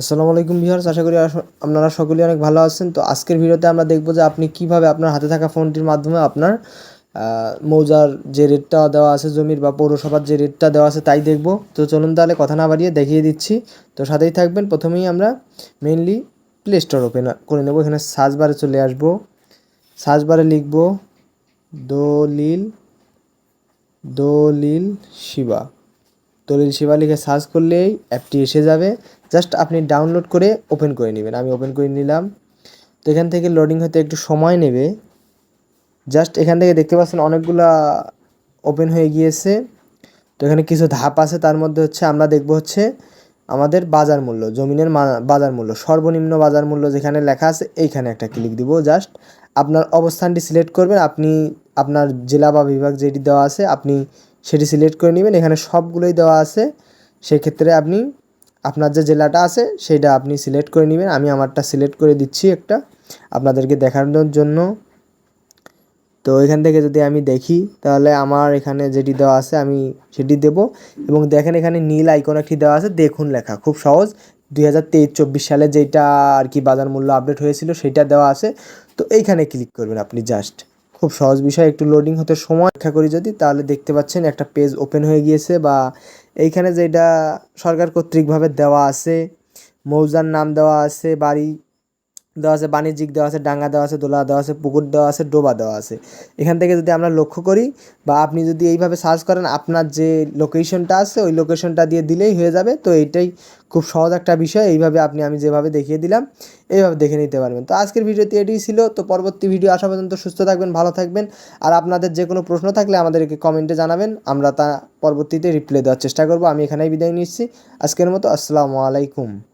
আসসালামু আলাইকুম ভিউয়ার্স, আশা করি আপনারা সকলেই অনেক ভালো আছেন। তো আজকের ভিডিওতে আমরা দেখব যে আপনি কীভাবে আপনার হাতে থাকা ফোনটির মাধ্যমে আপনার মৌজার যে রেটটা দেওয়া আছে জমির বা পৌরসভার যে রেটটা দেওয়া আছে তাই দেখব। তো চলুন তাহলে কথা না বাড়িয়ে দেখিয়ে দিচ্ছি। তো সাথেই থাকবেন, প্রথমেই আমরা মেইনলি প্লে স্টোর ওপেন করে নেব। এখানে সার্চ বারে চলে আসব। সার্চ বারে লিখব, দলিল দলিল শিবা। দলিল শিবা লিখে সার্চ করলেই অ্যাপটি এসে যাবে। জাস্ট আপনি ডাউনলোড করে ওপেন করে নেবেন। আমি ওপেন করে নিলাম। তো এখান থেকে লোডিং হতে একটু সময় নেবে। জাস্ট এখান থেকে দেখতে পাচ্ছেন অনেকগুলা ওপেন হয়ে গিয়েছে। তো এখানে কিছু ধাপ আছে। তার মধ্যে হচ্ছে আমরা দেখব হচ্ছে আমাদের বাজার মূল্য, জমিনের বাজার মূল্য, সর্বনিম্ন বাজার মূল্য যেখানে লেখা আছে এইখানে একটা ক্লিক দিব। জাস্ট আপনার অবস্থানটি সিলেক্ট করবেন। আপনি আপনার জেলা বা বিভাগ যেটি দেওয়া আছে, আপনি সেটি সিলেক্ট করে নেবেন। এখানে সবগুলোই দেওয়া আছে। সেক্ষেত্রে আপনি আপনার যে জেলাটা আছে সেটা আপনি সিলেক্ট করে নেবেন। আমি আমারটা সিলেক্ট করে দিচ্ছি একটা আপনাদেরকে দেখানোর জন্য। তো এখান থেকে যদি আমি দেখি, তাহলে আমার এখানে যেটি দেওয়া আছে, আমি সেটি দেব। এবং দেখেন এখানে নীল আইকন একটি দেওয়া আছে, দেখুন লেখা, খুব সহজ। দুই হাজার তেইশ চব্বিশ সালে যেটা আর কি বাজার মূল্য আপডেট হয়েছিল, সেটা দেওয়া আছে। তো এইখানে ক্লিক করবেন আপনি জাস্ট খুব সহজ বিষয়, একটু লোডিং হতে সময় অপেক্ষা করি যদি, তাহলে দেখতে পাচ্ছেন একটা পেজ ওপেন হয়ে গিয়েছে বা এইখানে যেটা সরকার কর্তৃকভাবে দেওয়া আছে মৌজার নাম দেওয়া আছে বাড়ি দেওয়া আছে, বাণিজ্যিক দেওয়া আছে, ডাঙ্গা দেওয়া আছে, দোলা দেওয়া আছে, পুকুর দেওয়া আছে, ডোবা দেওয়া আছে। এখান থেকে যদি আমরা লক্ষ্য করি বা আপনি যদি এইভাবে সার্চ করেন, আপনার যে লোকেশনটা আছে, ওই লোকেশনটা দিয়ে দিলেই হয়ে যাবে। তো এইটাই খুব সহজ একটা বিষয়, এইভাবে আপনি, আমি যেভাবে দেখিয়ে দিলাম, এইভাবে দেখে নিতে পারবেন। তো আজকের ভিডিওতে এটিই ছিল। তো পরবর্তী ভিডিও আসা পর্যন্ত সুস্থ থাকবেন, ভালো থাকবেন। আর আপনাদের যে কোনো প্রশ্ন থাকলে আমাদেরকে কমেন্টে জানাবেন। আমরা তা পরবর্তীতে রিপ্লাই দেওয়ার চেষ্টা করব। আমি এখানেই বিদায় নিচ্ছি। আজকের মতো, আসসালামু আলাইকুম।